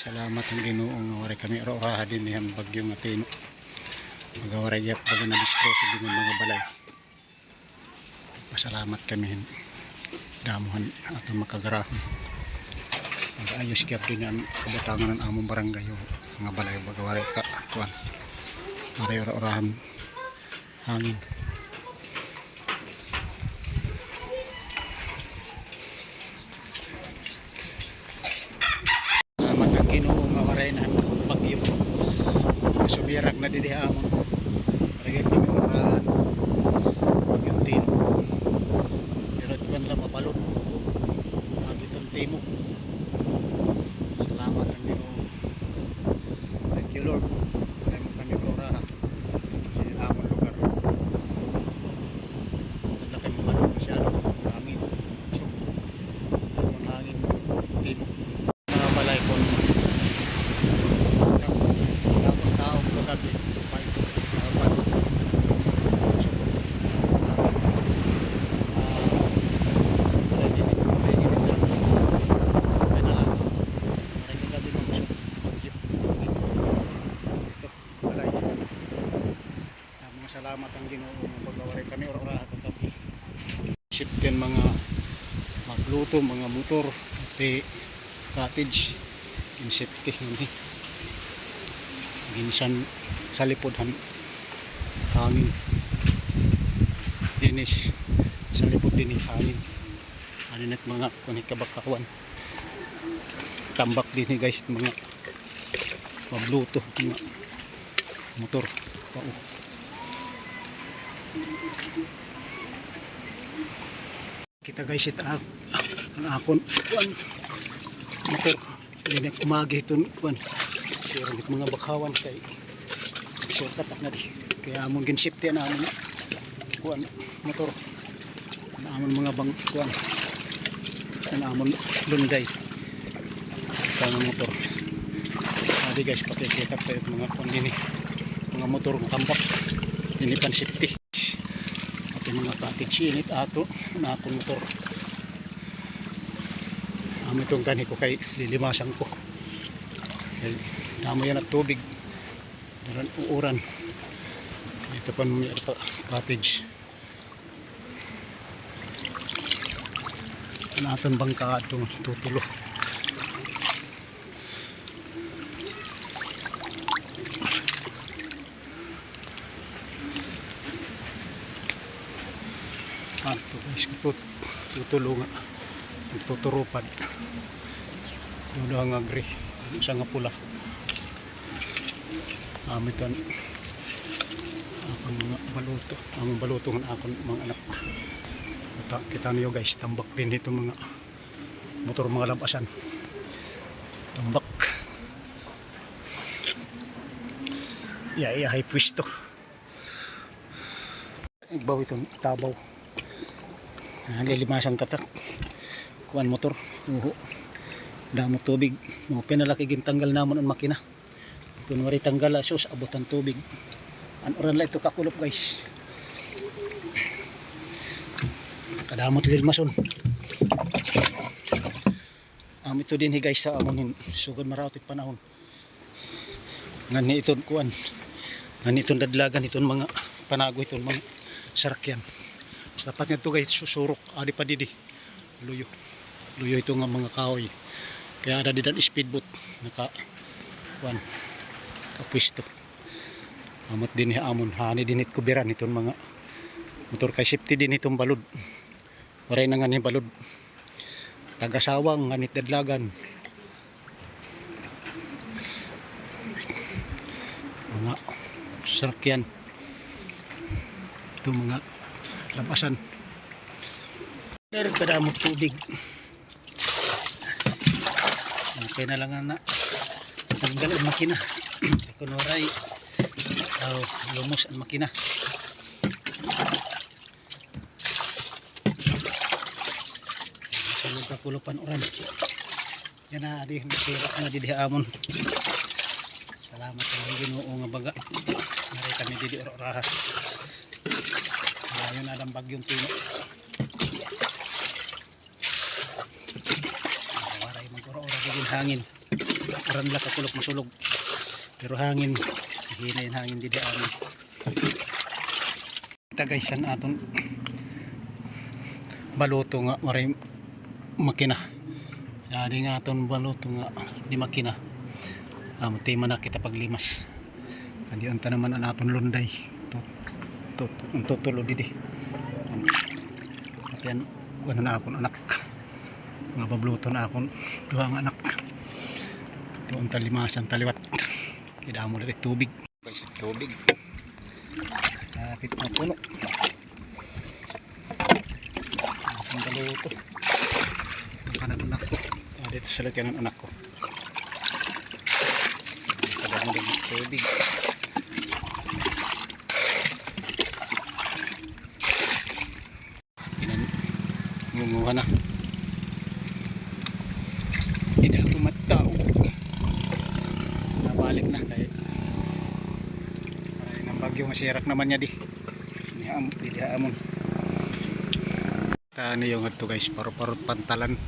salamat ang Ginoo nga wala kami oraha din niyang bagyo nga tino. Magawaray yap pag na diskro sa dinong mga balay. Pasalamat kami damuhan atong makagarahon. Mag-ayos kaya din ang kabatangan ng among barangay o mga balay bagawaray ka kuan. Aray orahan hangin. Salamat ang Ginoo nga waray na bagyo. Subirak na didi amon. Ragay kami orahan. Bagyong tino. Pero tuwan lang mapalot. Agitong timo. Salamat ang Ginoo. Thank you Lord. Maray mo kami orahan. Sa amon lugar. Laki mo malot masyado. Amin. So, ang hangin. Tino mga balay kon dapat tao lugar di may dapat salamat ang Ginoo nga pagawari kami ora-ora kung kami sipken mga magluto mga motor ti cottage in safety ni ginsan sa lipod han hangin. Dinis sa lipod din hangin. Ano net mga kunit kabakawan tambak din guys mga magluto mga motor. Pao. Kita guys ito ang akon. Kuan. Motor linek umagi ito kuan. Sure mga bakawan kay shortcut na di. Kaya among ginsipti na amon kuan motor. Na amon mga bang kuan. Na amon lunday. Kang motor. Adi guys pakikita pa yung mga kuan dini mga motor ng tambak dini pan safety yung mga cottage init ato na akong motor Amo itong gani ko kay lilimasan ko. Kay damo yan at tubig. Daran uuran. Dito pa naman ito cottage. Naton bangka itong tutulo. Ah, ito guys, tut tutulo nga tuturupan doon ang agri isa nga pula. Amitan akong mga baluto. Ang baluto ng akong mga anak. Kita, kita niyo guys tambak din dito mga motor mga labasan tambak. Iya iya hay pwisto igbaw itong tabaw lilimasan tatak. Kuan motor uho. Damo tubig. Mo pinalaki gintanggal namon ang makina. Kung wari tanggal asos abot ang tubig. An oran la ito kakulop guys. Kadamot lilmason am ito din hi guys sa amon sugod maraot panahon. Ngani iton kuan ngani iton dadlagan iton mga panago iton mga sarakyan dapat nga ito guys susurok adi pa didi luyo. Luyo ito nga mga kahoy. Kaya ada di dan speedboat naka kuan kapwisto. Amot din amon hani din it kubiran itong mga motor. Kay safety din itong balod. Waray na nga ni balod. Tagasawang nganit dadlagan. Mga sakyan. Itong mga labasan meron kada mo tubig. Okay na lang na tanggal ang makina. Sa kunuray. Oh, lumos ang makina. Sunod ka kulupan oran yan na adi nasirat na di amon salamat sa ginoo nga baga. Naray kami di di Ayun na ang bagyong tino. Waray magkuro ora bigin hangin. aran la kakulok masulog. Pero hangin hina yung hangin di daan. Kita guys yan aton baluto nga maray makina. Yari nga aton baluto nga di makina. Um, tima na kita paglimas kandi unta naman ang aton lunday tut ang tutulo didi. At yan ano na akon anak. Mga babluto na akon duhang anak. Ito ang talimasan taliwat. Kaya mo natin tubig. Guys tubig? Kapit na puno. Ang baluto. Ang kanan anak ko. Ah, dito sa latiyan ng anak ko. Tagal mo ng tubig ngunguha na. Hindi ako matao nabalik na. Kaya ay ng bagyo masirak naman niya di. Hindi am- hindi amon tani yung ito guys? Parot-parot pantalan.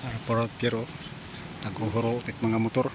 Parot-parot pero naguhuro tit mga motor